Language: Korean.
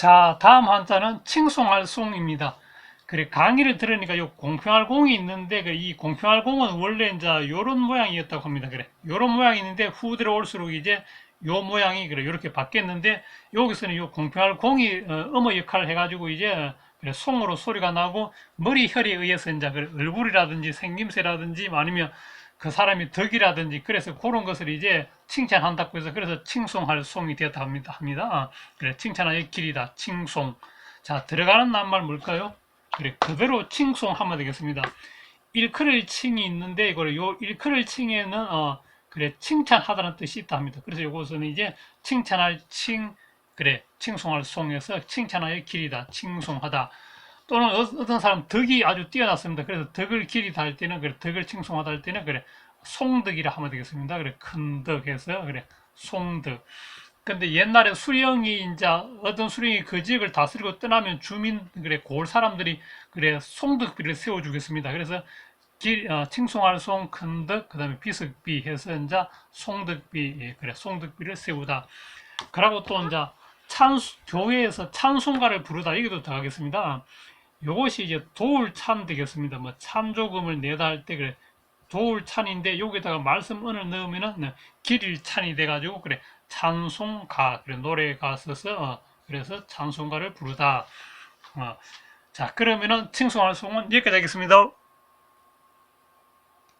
자, 다음 한자는 칭송할 송입니다. 그래, 강의를 들으니까 요 공평할 공이 있는데, 그이 공평할 공은 원래 이제 요런 모양이었다고 합니다. 그래, 요런 모양이 있는데, 후 들어올수록 이제 요 모양이 그래, 요렇게 바뀌었는데, 여기서는 요 공평할 공이 어, 음의 역할을 해 가지고 이제 그래, 송으로 소리가 나고, 머리 혈에 의해서 이제 그래, 얼굴이라든지 생김새라든지 아니면 그 사람이 덕이라든지 그래서 그런 것을 이제 칭찬한다고 해서 그래서 칭송할 송이 되었다 합니다. 합니다. 아, 그래 칭찬하의 길이다. 칭송. 자 들어가는 낱말 뭘까요? 그래 그대로 칭송하면 되겠습니다. 일컬을 칭이 있는데 이걸 요 일컬을 칭에는 어 그래 칭찬하다는 뜻이 있다 합니다. 그래서 이것은 이제 칭찬할 칭 그래 칭송할 송에서 칭찬하의 길이다. 칭송하다. 또는 어- 어떤 사람 덕이 아주 뛰어났습니다. 그래서 덕을 길이다 할 때는 그래 덕을 칭송하다 할 때는 그래 송덕이라 하면 되겠습니다. 그래 큰 덕해서 그래 송덕. 근데 옛날에 수령이 이제 어떤 수령이 그 지역을 다스리고 떠나면 주민 그래 고을 사람들이 그래 송덕비를 세워주겠습니다. 그래서 길, 어, 칭송할 송, 큰덕, 그 다음에 비석비 해서 이제 송덕비, 예, 그래, 송덕비를 세우다. 그러고 또 이제 찬수, 교회에서 찬송가를 부르다. 여기도 더 하겠습니다. 요것이 이제 도울찬 되겠습니다. 뭐 찬조금을 내다 할 때 그래 도울찬인데 여기다가 말씀 은을 넣으면은 네, 길일찬이 돼가지고 그래 찬송가 그래 노래가 써서 어, 그래서 찬송가를 부르다. 어, 자 그러면은 칭송할 송은 여기까지 하겠습니다.